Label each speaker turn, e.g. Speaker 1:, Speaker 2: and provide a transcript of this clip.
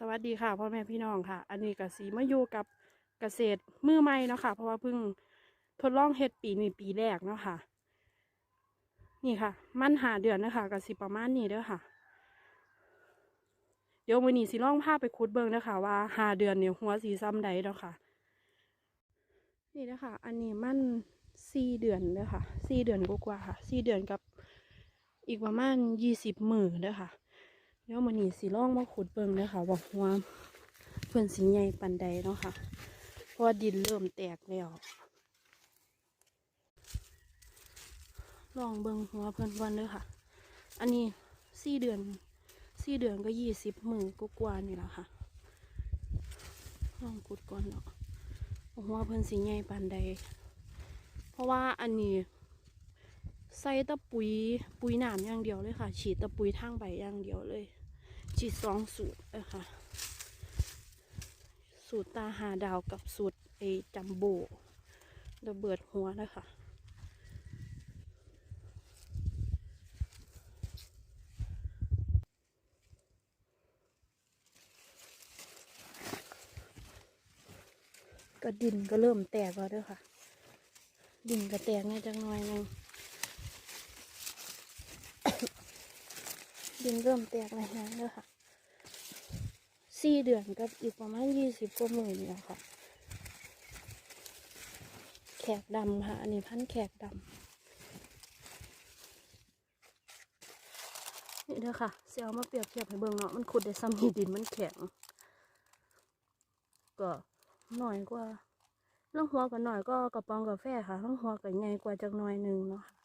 Speaker 1: สวัสดีค่ะพ่อแม่พี่น้องค่ะ อันนี้กสีมาอยู่กับเกษตรมือใหม่เนาะค่ะ เพราะว่าเพิ่งทดลองเฮ็ดปีนี้ปีแรกเนาะค่ะ นี่ค่ะ มันหาเดือนนะคะกสีประมาณนี้เด้อค่ะ เดี๋ยวมื้อนี้สิลองพาไปคุดเบิ่งนะคะว่าหาเดือนเนี่ยหัวสีซ้ำใดเนาะค่ะ นี่นะคะ อันนี้มันสี่เดือนเด้อค่ะสี่เดือนกว่าๆค่ะสี่เดือนกับอีกประมาณยี่สิบมือเด้อค่ะ เดี๋ยวมันนี่สิลองมาขุดเบิ่งเลยค่ะว่าหัวเพื่อนสีใหญ่ปันใดเนาะค่ะ เพราะดินเริ่มแตกแล้วลองเบิ่งหัวเพื่อนก่อนเด้อค่ะ อันนี้สี่เดือนสี่เดือนก็ยี่สิบมือก็กว่านี่แหละค่ะ ลองขุดก่อนเนาะหัวเพื่อนสีใหญ่ปันใด เพราะว่าอันนี้ใส่ตะปุ๋ยปุ๋ยหนามอย่างเดียวเลยค่ะ ฉีดตะปุ๋ยทางใบอย่างเดียวเลย ฉีดสองสูตรเลยค่ะสูตรตาหาดาวกับสูตรไอจัมโบระเบิดหัวนะคะก็ดินก็เริ่มแตกแล้วด้วยค่ะ ดินก็แตกแน่จังหน่อยนึงินเริ่มแตกแล้วนะเด้อค่ะสี่เดือนกับอีกประมาณยี่สิบกว่าหมื่นนี่แหละค่ะ แขกดำค่ะ อันนี้พันแขกดำนี่เด้อค่ะเซลมาเปรียบเทียบให้เบิ่งเนาะมันขุดได้ซ้ำนี่ดินมันแข็ง ก็หน่อยกว่าล่องหัวก็หน่อยก็กระป๋องกาแฟค่ะล่องหัวก็ใหญ่กว่าจักหน่อยหนึงเนาะค่ะ